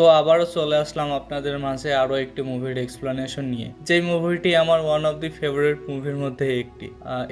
তো আবারও চলে আসলাম আপনাদের মাঝে আরও একটি মুভির এক্সপ্লানেশন নিয়ে। যেই মুভিটি আমার ওয়ান অফ দি ফেভারিট মুভির মধ্যে একটি।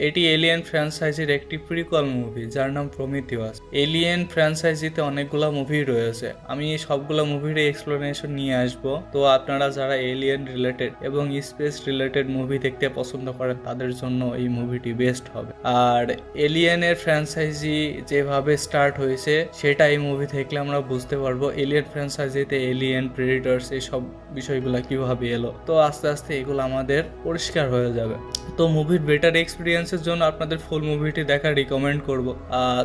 এটি এলিয়েন ফ্র্যাঞ্চাইজির একটি প্রিকল মুভি যার নাম প্রমিথিওয়াস এলিয়েন ফ্র্যাঞ্চাইজিতে অনেকগুলো মুভি রয়েছে। আমি সবগুলো মুভির এক্সপ্লানেশন নিয়ে আসব। তো আপনারা যারা এলিয়েন রিলেটেড এবং স্পেস রিলেটেড মুভি দেখতে পছন্দ করেন, তাদের জন্য এই মুভিটি বেস্ট হবে। আর এলিয়েনের ফ্র্যাঞ্চাইজি যেভাবে স্টার্ট হয়েছে, সেটা এই মুভি দেখলে আমরা বুঝতে পারব। এলিয়েন ফ্র্যাঞ্চাইজিতে এলিয়েন প্রেডিটার্স এইসব বিষয়গুলো কীভাবে এলো? তো আস্তে আস্তে এগুলো আমাদের পরিষ্কার হয়ে যাবে। তো মুভির বেটার এক্সপিরিয়েন্সের জন্য আপনাদের ফুল মুভিটি দেখা রিকমেন্ড করব।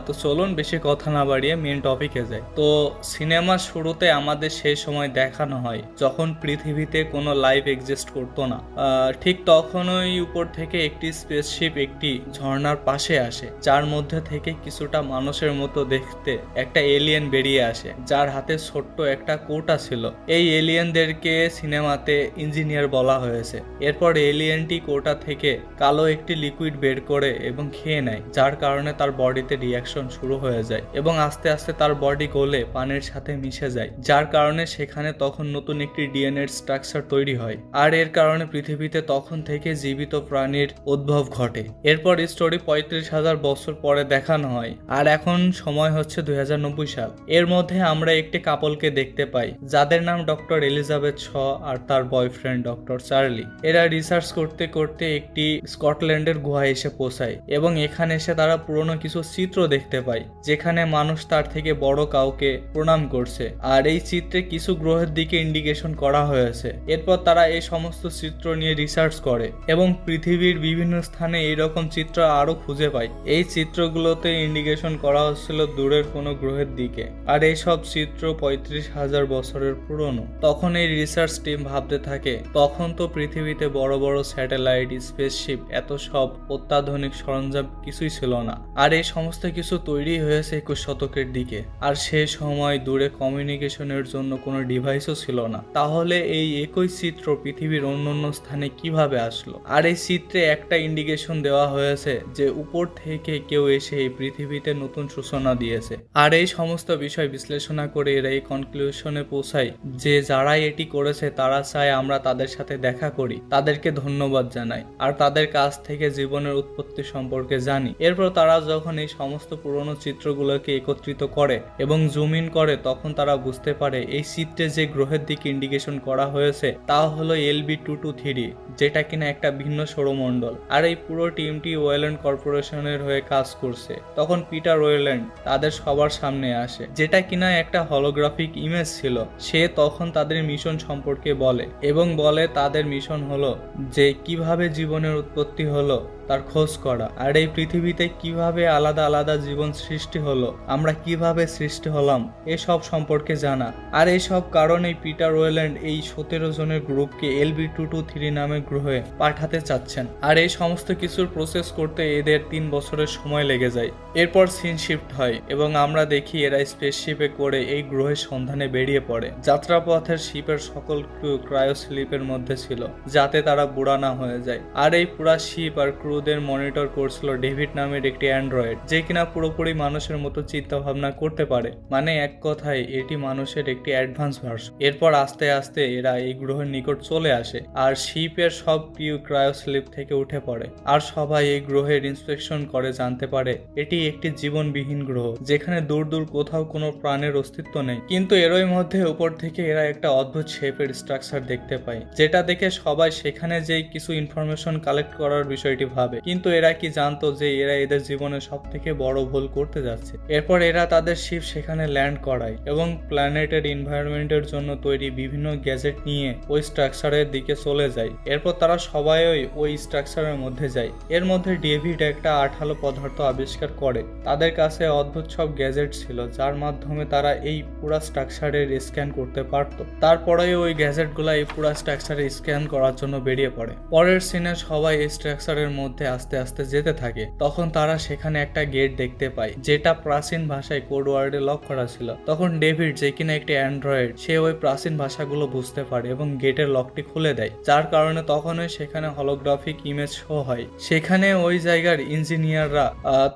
তো চলুন বেশি কথা না বাড়িয়ে মেন টপিকে যাই। তো সিনেমার শুরুতে আমাদের সেই সময় দেখানো হয়, যখন পৃথিবীতে কোনো লাইফ এক্সিস্ট করতো না। ঠিক তখনই উপর থেকে একটি স্পেসশিপ একটি ঝর্ণার পাশে আসে, যার মধ্যে থেকে কিছুটা মানুষের মতো দেখতে একটা এলিয়েন বেরিয়ে আসে, যার হাতে ছোট্ট একটা কোটা ছিল। এই এলিয়েনদেরকে সিনেমাতে ইঞ্জিনিয়ার বলা হয়েছে। এরপর এলিয়েনটি কোটা থেকে কালো একটি লিকুইড বের করে এবং খেয়ে নেয়, যার কারণে তার বডিতে রিয়াকশন শুরু হয়ে যায় এবং আস্তে আস্তে তার বডি গলে পানির সাথে মিশে যায়, যার কারণে সেখানে তখন নতুন একটি ডিএনএ স্ট্রাকচার তৈরি হয় আর এর কারণে পৃথিবীতে তখন থেকে জীবিত প্রাণীর উদ্ভব ঘটে। এরপর স্টোরি পঁয়ত্রিশ হাজার বছর পরে দেখানো হয় আর এখন সময় হচ্ছে দুই হাজার নব্বই সাল। এর মধ্যে আমরা একটি কাপলকে দেখতে পাই। যাদের নাম ডক্টর এলিজাবেথ শ আর তার বয়ফ্রেন্ড ডক্টর চার্লি। এরা রিসার্চ করতে করতে একটি স্কটল্যান্ডের গুহায় এসে পৌঁছায় এবং এখানে এসে তারা পুরনো কিছু চিত্র দেখতে পায়, যেখানে মানুষ তার থেকে বড় কাউকে প্রণাম করছে। আর এই চিত্রে কিছু গ্রহের দিকে ইন্ডিকেশন করা হয়েছে। এরপর তারা এই সমস্ত চিত্র নিয়ে রিসার্চ করে এবং পৃথিবীর বিভিন্ন স্থানে এইরকম চিত্র আরও খুঁজে পায়। এই চিত্রগুলোতে ইন্ডিকেশন করা হচ্ছিল দূরের কোনো গ্রহের দিকে। আর এই সব চিত্র পঁয়ত্রিশ হাজার বছরের পুরনো। তখন এই রিসার্চ টিম ভাবতে থাকে, তখন তো পৃথিবীতে বড় বড় স্যাটেলাইট স্পেসশিপ এত সব অত্যাধুনিক সরঞ্জাম কিছুই ছিল না। আর এই সমস্ত কিছু তৈরি হয়েছে একুশ শতকের দিকে। আর সে সময় দূরে কমিউনিকেশনের জন্য কোনো ডিভাইসও ছিল না। তাহলে এই একই চিত্র পৃথিবীর অন্য অন্য স্থানে কীভাবে আসলো? আর এই চিত্রে একটা ইন্ডিকেশন দেওয়া হয়েছে যে উপর থেকে কেউ এসে এই পৃথিবীতে নতুন সূচনা দিয়েছে। আর এই সমস্ত বিষয় বিশ্লেষণা করে এরা এই কনক্লুশনে পৌঁছায়। যে যারাই এটি করেছে, তারা চায় আমরা তাদের সাথে দেখা করি, তাদেরকে ধন্যবাদ জানাই, আর তাদের কাছ থেকে জীবনের উৎপত্তি সম্পর্কে জানি। এরপর তারা যখন এই সমস্ত পুরনো চিত্রগুলোকে একত্রিত করে এবং জুম ইন করে, তখন তারা বুঝতে পারে এই চিত্রে যে গ্রহের দিকে ইন্ডিকেশন করা হয়েছে, তা হলো এলবি টু টু থ্রি যেটা কিনা একটা ভিন্ন সৌরমণ্ডল। আর এই পুরো টিমটি ওয়েল্যান্ড কর্পোরেশনের হয়ে কাজ করছে। তখন পিটার ওয়েল্যান্ড তাদের সবার সামনে আসে, যেটা কিনা একটা হলোগ্রাফিক ইমেজ ছিল। সে তখন তাদের মিশন সম্পর্কে বলে এবং বলে তাদের মিশন হলো যে কীভাবে জীবনের উৎপত্তি হলো, তার খোঁজ করা। আর এই পৃথিবীতে কীভাবে আলাদা আলাদা জীবন সৃষ্টি হলো, আমরা কীভাবে সৃষ্টি হলাম, এসব সম্পর্কে জানা। আর এইসব কারণেই পিটার ওয়েল্যান্ড এই সতেরো জনের গ্রুপকে এলবি টু টু থ্রি নামে গ্রহে পাঠাতে চাচ্ছেন। আর এই সমস্ত কিছুর প্রসেস করতে এদের তিন বছরের সময় লেগে যায়। এরপর সিন শিফট হয় এবং আমরা দেখি এরা স্পেসশিপে করে এই গ্রহের সন্ধানে বেরিয়ে পড়ে। যাত্রাপথের শিপের সকল ক্রু ক্রায়ো স্লিপের মধ্যে ছিল, যাতে তারা বুড়া না হয়ে যায়। আর এই পুরা শিপ আর ক্রুদের মনিটর করছিল ডেভিড নামের একটি অ্যান্ড্রয়েড, যে কিনা পুরোপুরি মানুষের মতো চিন্তা ভাবনা করতে পারে। মানে এক কথায়, এটি মানুষের একটি অ্যাডভান্স ভার্সন। এরপর আস্তে আস্তে এরা এই গ্রহের নিকট চলে আসে, আর শিপের সব প্রিয় ক্রায়ো স্লিপ থেকে উঠে পড়ে। আর সবাই এই গ্রহের ইন্সপেকশন করে জানতে পারে, এটি একটি জীবনবিহীন গ্রহ, যেখানে দূর দূর কোথাও কোনো প্রাণের অস্তিত্ব নেই। কিন্তু এরই মধ্যে উপর থেকে এরা একটা অদ্ভুত শেপের স্ট্রাকচার দেখতে পায়, যেটা দেখে সবাই সেখানে যে কিছু ইনফরমেশন কালেক্ট করার বিষয়টি ভাবে। কিন্তু এরা কি জানতো যে এরা এদের জীবনে সব থেকে বড় ভুল করতে যাচ্ছে? এরপর এরা তাদের শিপ সেখানে ল্যান্ড করায় এবং প্ল্যানেটের এনভায়রনমেন্টের জন্য তৈরি বিভিন্ন গ্যাজেট নিয়ে ওই স্ট্রাকচারের দিকে চলে যায়। এরপর তারা সবাই ওই স্ট্রাকচারের মধ্যে যায়। এর মধ্যে ডেভিড একটা আঠালো পদার্থ আবিষ্কার করে। তাদের কাছে অদ্ভুত সব গ্যাজেট ছিল, যার মাধ্যমে তারা এই পুরা স্ট্রাকচারের স্ক্যান করতে পারত। তারপরে ওই গ্যাজেটগুলো এই পুরা স্ট্রাকচারে স্ক্যান করার জন্য বেরিয়ে পড়ে। পরের সিনে সবাই এই স্ট্রাকচারের মধ্যে আস্তে আস্তে যেতে থাকে। তখন তারা সেখানে একটা গেট দেখতে পায়, যেটা প্রাচীন ভাষায় কোড ওয়ার্ডে লক করা ছিল। তখন ডেভিড যে কিনা একটি অ্যান্ড্রয়েড সে ওই প্রাচীন ভাষাগুলো বুঝতে পারে এবং গেটের লকটি খুলে দেয়। যার কারণে তখনই সেখানে হলোগ্রাফিক ইমেজ শো হয়। সেখানে ওই জায়গার ইঞ্জিনিয়াররা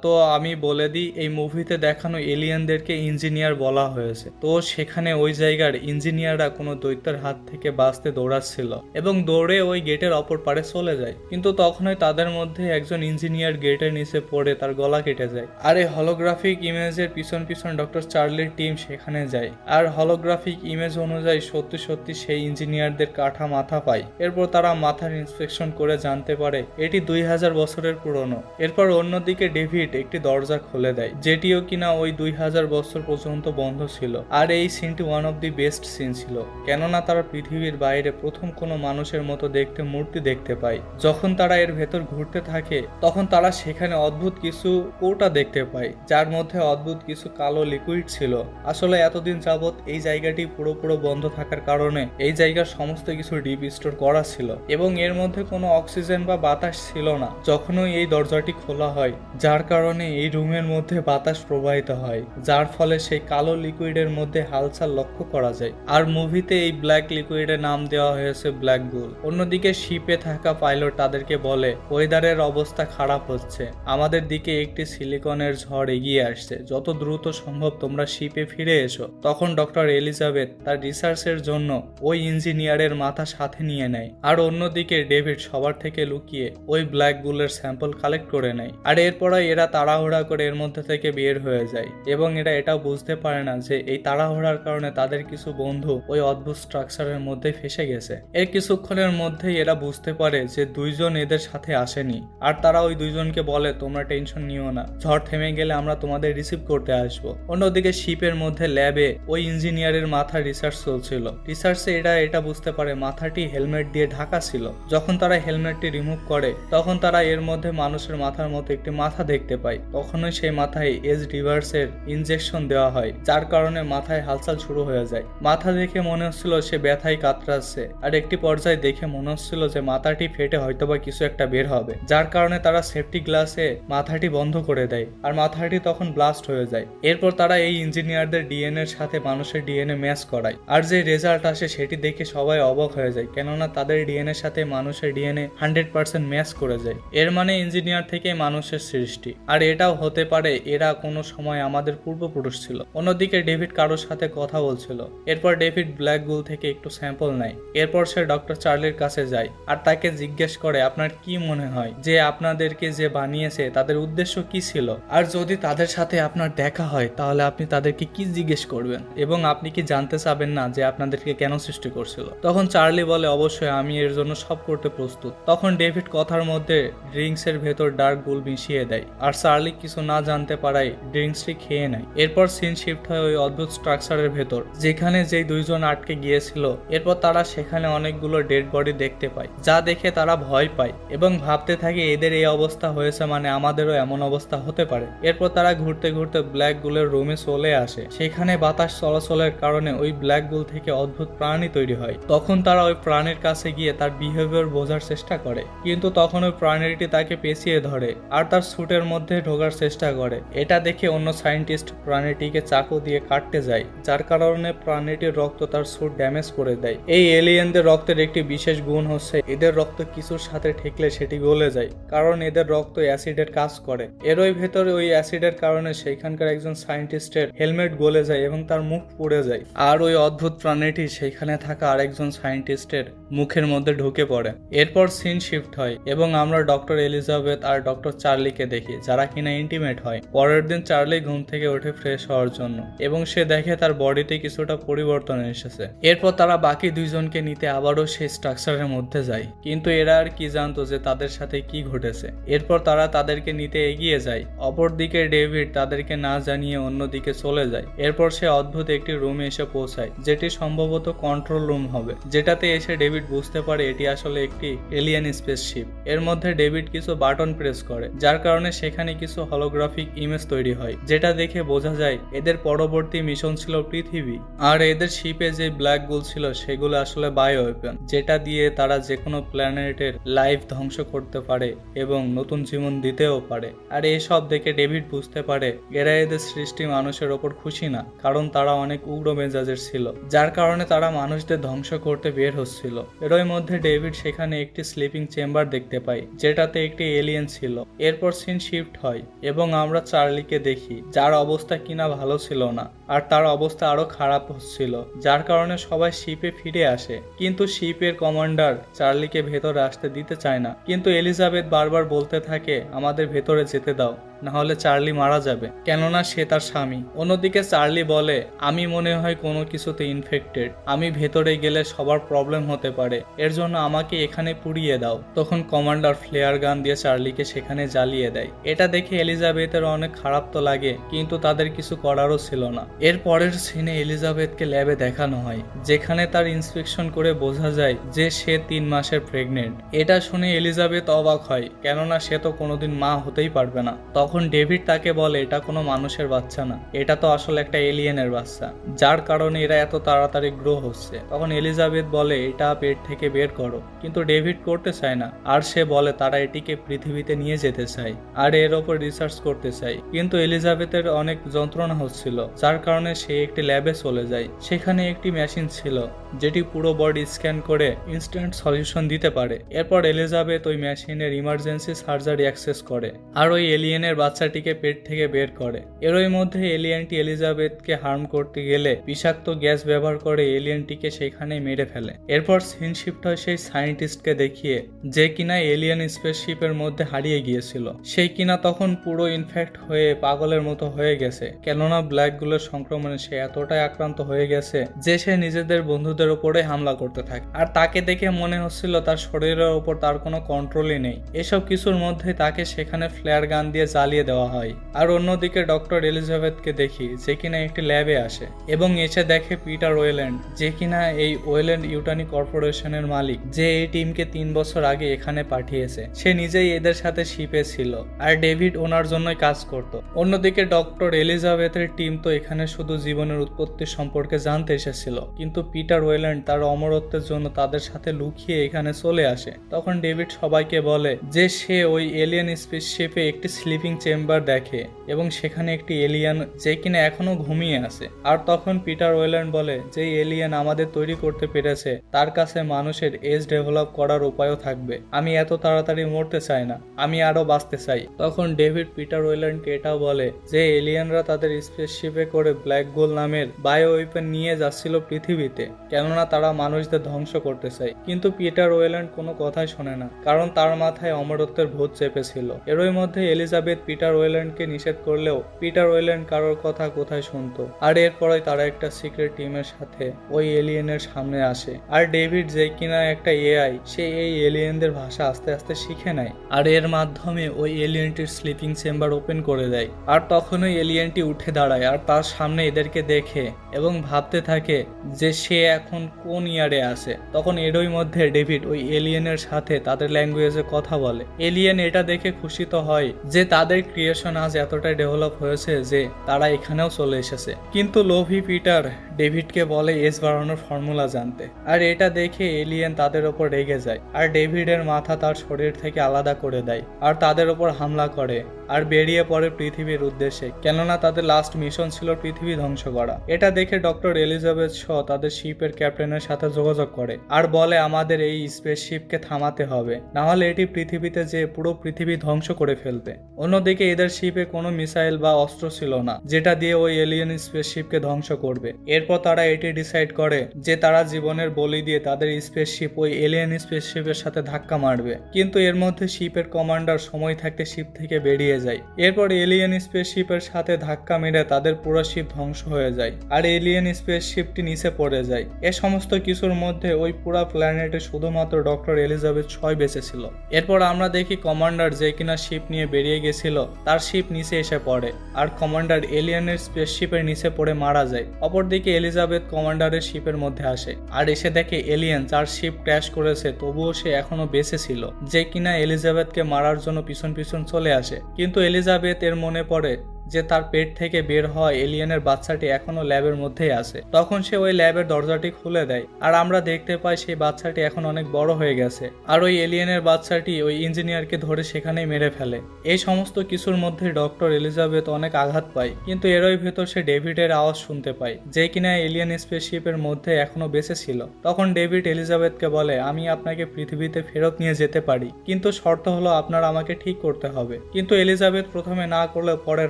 তো আমি বলে দিই, এই মুভিতে দেখানো এলিয়েনদেরকে ইঞ্জিনিয়ার বলা হয়েছে। তো সেখানে ওই জায়গার ইঞ্জিনিয়াররা কোনো দৈত্যের হাত থেকে বাঁচতে দৌড়াচ্ছিল এবং দৌড়ে ওই গেটের অপর পারে চলে যায়। কিন্তু তখনই তাদের মধ্যে একজন ইঞ্জিনিয়ার গেটের নিচে পড়ে তার গলা কেটে যায়। আর এই হলোগ্রাফিক ইমেজের পিছন পিছন ডক্টর চার্লির টিম সেখানে যায়। আর হলোগ্রাফিক ইমেজ অনুযায়ী সত্যি সত্যি সেই ইঞ্জিনিয়ারদের কাঠা মাথা পায়। এরপর তারা মাথার ইন্সপেকশন করে জানতে পারে এটি দুই হাজার বছরের পুরনো। এরপর অন্যদিকে ডেভিড একটি দরজা খুলে দেয়, যেটিও কিনা ওই দুই হাজার বছর পর্যন্ত বন্ধ ছিল। আর এই সিনটি one of the best scene ছিল। কেননা তারা পৃথিবীর বাইরে প্রথম কোনো মানুষের মতো দেখতে মূর্তি দেখতে পায়। যখন তারা এর ভেতর ঘুরতে থাকে, তখন তারা সেখানে অদ্ভুত কিছু কৌটা দেখতে পায়, যার মধ্যে অদ্ভুত কিছু কালো লিকুইড ছিল। আসলে এতদিন যাবৎ এই জায়গাটি পুরোপুরো বন্ধ থাকার কারণে এই জায়গার সমস্ত কিছু ডিপ স্টোর করা ছিল এবং এর মধ্যে কোনো অক্সিজেন বা বাতাস ছিল না, যখনই এই দরজাটি খোলা হয়, যার কারণে এই রুমের মধ্যে বাতাস প্রবাহিত হয়, যার ফলে সেই কালো লিকুইডের মধ্যে হালচাল লক্ষ্য করা যায়। আর মুভিতে এই ব্ল্যাক লিকুইডের নাম দেওয়া হয়েছে ব্ল্যাক গুল অন্যদিকে শিপে থাকা পাইলট তাদেরকে বলে ওয়েদারের অবস্থা খারাপ হচ্ছে। আমাদের দিকে একটি সিলিকনের ঝড় এগিয়ে আসছে। যত দ্রুত সম্ভব তোমরা শিপে ফিরে এসো। তখন ডক্টর এলিজাবেথ তার রিসার্চের জন্য ওই ইঞ্জিনিয়ারের মাথা সাথে নিয়ে নেয়। আর অন্যদিকে ডেভিড সবার থেকে লুকিয়ে ওই ব্ল্যাক গুলের স্যাম্পল কালেক্ট করে নেয়। আর এরপরে এরা তাড়াহুড়া করে এর মধ্যে থেকে বের হয়ে যায়। এবং এরা এটাও বুঝতে পারে না যে এই তাড়াহুড়ার কারণে তাদের কিছু বন্ধু ওই অদ্ভুত স্ট্রাকচারের মধ্যে ফেসে গেছে। এর কিছুক্ষণের মধ্যেই এরা বুঝতে পারে যে দুইজন এদের সাথে আসেনি। আর তারা ওই দুইজনকে বলে, তোমরা টেনশন নিও না। ঝড় থেমে গেলে আমরা তোমাদের রিসিভ করতে আসব। অন্যদিকে শিপের মধ্যে ল্যাবে ওই ইঞ্জিনিয়ারের মাথা রিসার্চ চলছিল। রিসার্চে এরা এটা বুঝতে পারে, মাথাটি হেলমেট দিয়ে ঢাকা ছিল। যখন তারা হেলমেটটি রিমুভ করে, তখন তারা এর মধ্যে মানুষের মাথার মতো একটি মাথা দেখতে পায়। তখনই সেই মাথায় এজ রিভার্সের ইনজেকশন দেওয়া হয়, যার কারণে মাথায় হালচাল শুরু হয়ে যায়। মাথা দেখে মনে হচ্ছিল সে ব্যথায় কাতরাচ্ছে আর একটি পর্যায়ে দেখে মনে হচ্ছিল যে মাথাটি ফেটে হয়তোবা কিছু একটা বের হবে, যার কারণে তারা সেফটি গ্লাসে মাথাটি বন্ধ করে দেয় আর মাথাটি তখন ব্লাস্ট হয়ে যায়। এরপর তারা এই ইঞ্জিনিয়ারদের ডিএনএ এর সাথে মানুষের ডিএনএ ম্যাচ করায় আর যে রেজাল্ট আসে সেটি দেখে সবাই অবাক হয়ে যায়, কেননা তাদের ডিএনএ এর সাথে মানুষের ডিএনএ হান্ড্রেড পার্সেন্ট ম্যাচ করে যায়। এর মানে ইঞ্জিনিয়ার থেকে মানুষের সৃষ্টি। আর এটাও হতে পারে, এরা কোনো সময় আমাদের পূর্বপুরুষ ছিল। অন্যদিকে ডেভিড কারোর সাথে কথা বলছিল। এরপর ডেভিড ব্ল্যাক গুল থেকে একটু স্যাম্পল নেয়। এরপর সে ডক্টর চার্লির কাছে যায় আর তাকে জিজ্ঞেস করে, আপনার কি মনে হয় যে আপনাদেরকে যে বানিয়েছে, তাদের উদ্দেশ্য কি ছিল? আর যদি তাদের সাথে আপনার দেখা হয়, তাহলে আপনি তাদেরকে কি জিজ্ঞেস করবেন? এবং আপনি কি জানতে চাবেন না যে আপনাদেরকে কেন সৃষ্টি করছিল? তখন চার্লি বলে, অবশ্যই আমি এর জন্য সব করতে প্রস্তুত। তখন ডেভিড কথার মধ্যে ড্রিঙ্কস এর ভেতর ডার্ক গুল মিশিয়ে দেয় আর চার্লি কিছু না জানতে পারায় ড্রিঙ্কসটি খেয়ে নেয়। এরপর সিন শিফট হয় ওই অদ্ভুত স্ট্রাকচারের ভেতর। যেখানে যেই দুইজন আটকে গিয়েছিল, এরপর তারা সেখানে অনেকগুলো ডেড বডি দেখতে পায়, যা দেখে তারা ভয় পায় এবং ভাবতে থাকে এদের এই অবস্থা হয়েছে মানে আমাদেরও এমন অবস্থা হতে পারে। এরপর তারা ঘুরতে ঘুরতে ব্ল্যাক গুলের রুমে চলে আসে। সেখানে বাতাস চলাচলের কারণে ওই ব্ল্যাক গুল থেকে অদ্ভুত প্রাণী তৈরি হয়। তখন তারা ওই প্রাণীর কাছে গিয়ে তার বিহেভিয়ার বোঝার চেষ্টা করে, কিন্তু তখন ওই প্রাণীটি তাকে পেঁচিয়ে ধরে আর তার স্যুটের মধ্যে ঢোকার চেষ্টা করে। এটা দেখে অন্য সায়েন্টিস্ট প্রাণীটিকে চাকু দিয়ে কাটতে যায়, যার কারণে প্রাণীটির রক্ত তার স্যুট ড্যামেজ করে দেয়। এই এলিয়েনদের রক্তের একটি বিশেষ গুণ হচ্ছে, এদের রক্ত কিছুর সাথে ঠেকলে সেটি গলে যায়, কারণ এদের রক্ত অ্যাসিডের কাজ করে। এরই ভেতরে ওই অ্যাসিডের কারণে সেখানকার একজন সায়েন্টিস্টের হেলমেট গলে যায় এবং তার মুখ পুড়ে যায়। আর ওই অদ্ভুত প্রাণীটি সেখানে থাকা আরেকজন সায়েন্টিস্টের মুখের মধ্যে ঢুকে পড়ে। এরপর সিন শিফট হয় এবং আমরা ডক্টর এলিজাবেথ আর ডক্টর চার্লিকে দেখি, যারা কিনা ইন্টিমেট হয়। পরের দিন চার্লি ঘুম থেকে উঠে ফ্রেশ হওয়ার জন্য এবং সে দেখে তার বডিতে কিছুটা পরিবর্তন এসেছে। এরপর তারা বাকি দুইজনকে নিতে আবারও সেই স্ট্রাকচারের মধ্যে যায়। কিন্তু এরা আর কি জানতো যে তাদের সাথে কি ঘটেছে। এরপর তারা তাদেরকে নিতে এগিয়ে যায়। অপরদিকে ডেভিড তাদেরকে না জানিয়ে অন্যদিকে চলে যায়। এরপর সে অদ্ভুত একটি রুমে এসে পৌঁছায়, যেটি সম্ভবত কন্ট্রোল রুম হবে। যেটাতে এসে ডেভিড বুঝতে পারে এটি আসলে একটি এলিয়ান স্পেসশিপ। এর মধ্যে ডেভিড কিছু বাটন প্রেস করে, যার কারণে সেখানে কিছু হলোগ্রাফিক ইমেজ তৈরি হয়, যেটা দেখে বোঝা যায় এদের পরবর্তী মিশন ছিল পৃথিবী। আর এদের শিপে যে ব্ল্যাক গুল ছিল, সেগুলো আসলে বায়ো ওয়েপন যেটা দিয়ে তারা যে কোনো প্ল্যানেটের লাইফ ধ্বংস করতে পারে এবং নতুন জীবন দিতেও পারে। আর এসব দেখে ডেভিড বুঝতে পারে, এরা এদের সৃষ্টি মানুষের ওপর খুশি না, কারণ তারা অনেক উগ্র মেজাজের ছিল, যার কারণে তারা মানুষদের ধ্বংস করতে বের হচ্ছিল। এরই মধ্যে ডেভিড সেখানে একটি স্লিপিং চেম্বার দেখতে পাই, যেটাতে একটি এলিয়েন ছিল। এরপর সিন শিফট হয়, এবং আমরা চার্লিকে দেখি, যার অবস্থা কিনা ভালো ছিল না, আর তার অবস্থা আরও খারাপ হচ্ছিল যার কারণে সবাই শিপে ফিরে আসে। কিন্তু শিপের কমান্ডার চার্লিকে ভেতরে আসতে দিতে চায় না। কিন্তু এলিজাবেথ বারবার বলতে থাকে, আমাদের ভেতরে যেতে দাও। না হলে চার্লি মারা যাবে। কেননা সে তার স্বামী। অন্যদিকে চার্লি বলে, আমি মনে হয় কোনো কিছুতে ইনফেক্টেড আমি ভেতরে গেলে সবার প্রবলেম হতে পারে। এর জন্য আমাকে এখানে পুড়িয়ে দাও। তখন কমান্ডার ফ্লেয়ার গান দিয়ে চার্লিকে সেখানে জ্বালিয়ে দেয়। এটা দেখে এলিজাবেথের অনেক খারাপ তো লাগে, কিন্তু তাদের কিছু করারও ছিল না। এর পরের সিনে এলিজাবেথকে ল্যাবে দেখানো হয়, যেখানে তার ইন্সপেকশন করে বোঝা যায় যে সে তিন মাসের প্রেগনেন্ট এটা শুনে এলিজাবেথ অবাক হয়, কেননা সে তো কোনোদিন মা হতেই পারবে না। তখন ডেভিড তাকে বলে, এটা কোনো মানুষের বাচ্চা না। এটা তো আসলে একটা এলিয়েনের বাচ্চা। যার কারণে এরা এত তাড়াতাড়ি গ্রো হচ্ছে। তখন এলিজাবেথ বলে, এটা পেট থেকে বের করো। কিন্তু ডেভিড করতে চায় না। আর সে বলে, তারা এটিকে পৃথিবীতে নিয়ে যেতে চায় আর এর ওপর রিসার্চ করতে চায়। কিন্তু এলিজাবেথের অনেক যন্ত্রণা হচ্ছিল, যার কারণে সে একটি ল্যাবে চলে যায়। সেখানে একটি মেশিন ছিল, যেটি পুরো বডি স্ক্যান করে ইনস্ট্যান্ট সলিউশন দিতে পারে। এরপর এলিজাবেথ ওই মেশিনের ইমার্জেন্সি সার্জারি অ্যাক্সেস করে। আর ওই এলিয়েনের বাচ্চাটিকে পেট থেকে বের করে। এরই মধ্যে এলিয়েনটি এলিজাবেথকে হার্ম করতে গেলে বিষাক্ত গ্যাস ব্যবহার করে এলিয়েনটিকে সেখানে মেরে ফেলে। এরপর সিন শিফট হয় সেই সায়েন্টিস্টকে দেখিয়ে, যে কিনা এলিয়েন স্পেসশিপের মধ্যে হারিয়ে গিয়েছিল। সেই কিনা তখন পুরো ইনফেক্ট হয়ে পাগলের মতো হয়ে গেছে। কেননা ব্ল্যাকগুলোর সংক্রমণে সে এতটাই আক্রান্ত হয়ে গেছে যে সে নিজেদের বন্ধুদের উপরে হামলা করতে থাকে। আর তাকে দেখে মনে হচ্ছিল তার শরীরের ওপর তার কোনো কন্ট্রোলই নেই। এসব কিছুর মধ্যে তাকে সেখানে ফ্লেয়ার গান দিয়ে জ্বালিয়ে দেওয়া হয়। আর অন্যদিকে ডক্টর এলিজাবেথকে দেখি, যে কিনা একটি ল্যাবে আসে এবং এসে দেখে পিটার ওয়েল্যান্ড, যে কিনা এই ওয়েল্যান্ড ইউটানি কর্পোরেশনের মালিক, যে এই টিমকে তিন বছর আগে এখানে পাঠিয়েছে। সে নিজেই এদের সাথে শিপে ছিল আর ডেভিড ওনার জন্যই কাজ করত। অন্যদিকে ডক্টর এলিজাবেথের টিম তো এখানে শুধু জীবনের উৎপত্তি সম্পর্কে জানতে এসেছিল, কিন্তু পিটার ওয়েল্যান্ড তার অমরত্বের জন্য তাদের সাথে লুকিয়ে এখানে চলে আসে। তখন ডেভিড সবাইকে বলে যে সে ওই এলিয়ান স্পেসশিপে একটি স্লিপিং চেম্বার দেখে এবং সেখানে একটি এলিয়ান যে কিনা এখনও ঘুমিয়ে আছে। আর তখন পিটার ওয়েল্যান্ড বলে, যে এলিয়ান আমাদের তৈরি করতে পেরেছে, তার কাছে মানুষের এজ ডেভেলপ করার উপায়ও থাকবে। আমি এত তাড়াতাড়ি মরতে চাই না, আমি আরও বাঁচতে চাই। তখন ডেভিড পিটার ওয়েল্যান্ডকে এটাও বলে যে, এলিয়ানরা তাদের স্পেসশিপে করে ব্ল্যাক গোল নামের বায়ো ওয়েপেন নিয়ে যাচ্ছিল পৃথিবীতে, কেননা তারা মানুষদের ধ্বংস করতে চায়। কিন্তু পিটার ওয়েল্যান্ড কোনো কথাই শোনে না, কারণ তার মাথায় অমরত্বের ভূত চেপেছিল। এরই মধ্যে এলিজাবেথ পিটার ওয়েল্যান্ডকে নিষেধ করলেও পিটার ওয়েল্যান্ড কারোর কথা কোথায় শুনতো? আর এরপরে তারা একটা সিক্রেট টিমের সাথে ওই এলিয়েনের সামনে আসে। আর ডেভিড যে কিনা একটা এআই, সে এই এলিয়েনদের ভাষা আস্তে আস্তে শিখে নেয়। আর এর মাধ্যমে ওই এলিয়েনটির স্লিপিং চেম্বার ওপেন করে দেয়। আর তখন ওই এলিয়েনটি উঠে দাঁড়ায় আর তার সামনে এদেরকে দেখে এবং ভাবতে থাকে যে সে এখন কোন ইয়ারে আছে। তখন এরই মধ্যে ডেভিড ওই এলিয়েনের সাথে তাদের ল্যাঙ্গুয়েজে কথা বলে। এলিয়েন এটা দেখে খুশি তো হয় যে তাদের ক্রিয়েশন আজ এতটাই ডেভেলপ হয়েছে যে তারা এখানেও চলে এসেছে। কিন্তু লোভি পিটার ডেভিডকে বলে এজ বাড়ানোর ফর্মুলা জানতে। আর এটা দেখে এলিয়েন তাদের ওপর রেগে যায়। আর ডেভিডের মাথা তার শরীর থেকে আলাদা করে দেয়। আর তাদের ওপর হামলা করে। আর বেরিয়ে পড়ে পৃথিবীর উদ্দেশ্যে। কেননা তাদের লাস্ট মিশন ছিল পৃথিবী ধ্বংস করা। এটা দেখে ডক্টর এলিজাবেথ শ তাদের শিপের ক্যাপ্টেনের সাথে যোগাযোগ করে। আর বলে, আমাদের এই স্পেসশিপকে থামাতে হবে। না হলে এটি পৃথিবীতে যে পুরো পৃথিবী ধ্বংস করে ফেলতে। অন্যদিকে এদের শিপে কোনো মিসাইল বা অস্ত্র ছিল না, যেটা দিয়ে ওই এলিয়েন স্পেসশিপকে ধ্বংস করবে। এরপর তারা এটি ডিসাইড করে যে তারা জীবনের বলি দিয়ে তাদের স্পেসশিপ ওই এলিয়েন স্পেসশিপের সাথে ধাক্কা মারবে। কিন্তু এর মধ্যে শিপের কমান্ডার সময় থাকতে শিপ থেকে বেরিয়ে যায়। এরপর এলিয়েন স্পেসশিপের সাথে ধাক্কা মেরে তাদের পুরো শিপ ধ্বংস হয়ে যায় আর এলিয়েন স্পেসশিপটি নিচে পড়ে যায়। এ সমস্ত কিছুর মধ্যে ওই পুরো প্ল্যানেটে শুধুমাত্র ডক্টর এলিজাবেথ ছয় বেঁচে ছিল। এরপর আমরা দেখি কমান্ডার যে কিনা শিপ নিয়ে বেরিয়ে গেছিল, তার শিপ নিচে এসে পড়ে। আর কমান্ডার এলিয়েনের স্পেসশিপের নিচে পড়ে মারা যায়। অপরদিকে এলিজাবেথ কমান্ডারের শিপের মধ্যে আসে। আর এসে দেখে এলিয়েন যার শিপ ক্র্যাশ করেছে, তবুও সে এখনও বেঁচে ছিল, যে কিনা এলিজাবেথকে মারার জন্য পিছন পিছন চলে আসে। কিন্তু এলিজাবেথ এর মনে পড়ে যে তার পেট থেকে বের হওয়া এলিয়েনের বাচ্চাটি এখনও ল্যাবের মধ্যেই আছে। তখন সে ওই ল্যাবের দরজাটি খুলে দেয়, আর আমরা দেখতে পাই সেই বাচ্চাটি এখন অনেক বড় হয়ে গেছে, আর ওই এলিয়েনের বাচ্চাটি ওই ইঞ্জিনিয়ারকে ধরে সেখানেই মেরে ফেলে। এই সমস্ত কিছুর মধ্যে ডক্টর এলিজাবেথ অনেক আঘাত পায়, কিন্তু এরই ভেতর সে ডেভিডের আওয়াজ শুনতে পায়, যে কিনা এলিয়েন স্পেসশিপের মধ্যে এখনও বেঁচে ছিল। তখন ডেভিড এলিজাবেথকে বলে, আমি আপনাকে পৃথিবীতে ফেরত নিয়ে যেতে পারি, কিন্তু শর্ত হলো আপনার আমাকে ঠিক করতে হবে। কিন্তু এলিজাবেথ প্রথমে না করলে পরে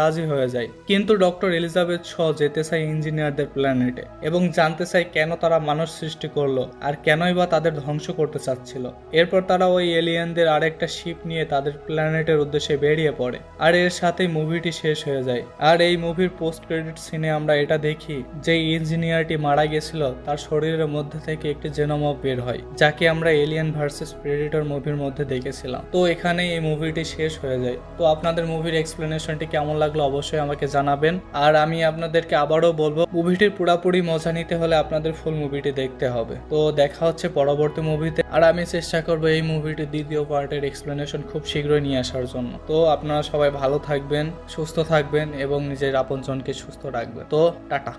রাজি রাজি হয়ে যায়। কিন্তু ডক্টর এলিজাবেথ শ যেতে চায় ইঞ্জিনিয়ারদের প্ল্যানেটে এবং জানতে চায় কেন তারা মানুষ সৃষ্টি করল আর কেনই বা তাদের ধ্বংস করতে চাচ্ছিল। এরপর তারা ওই এলিয়েনদের আরেকটা শিপ নিয়ে তাদের প্ল্যানেটের উদ্দেশ্যে বেরিয়ে পড়ে আর এর সাথেই মুভিটি শেষ হয়ে যায়। আর এই মুভির পোস্ট ক্রেডিট সিনে আমরা এটা দেখি যে ইঞ্জিনিয়ারটি মারা গেছিল, তার শরীরের মধ্যে থেকে একটি জেনোমব বের হয়, যাকে আমরা এলিয়েন ভার্সেস প্রেডিটর মুভির মধ্যে দেখেছিলাম। তো এখানে এই মুভিটি শেষ হয়ে যায়। তো আপনাদের মুভির এক্সপ্লেনেশনটি কেমন লাগল অবশ্যই আমাকে জানাবেন। আর আমি আপনাদেরকে আবারও বলব, মুভিটির পুরাপুরি মজা নিতে হলে আপনাদের ফুল মুভিটি দেখতে হবে। তো দেখা হচ্ছে পরবর্তী মুভিতে, আর আমি চেষ্টা করব এই মুভিটির দ্বিতীয় পার্টের এক্সপ্লেনেশন খুব শীঘ্রই নিয়ে আসার জন্য। তো আপনারা সবাই ভালো থাকবেন, সুস্থ থাকবেন এবং নিজের আপনজনকে সুস্থ রাখবেন। তো টাটা।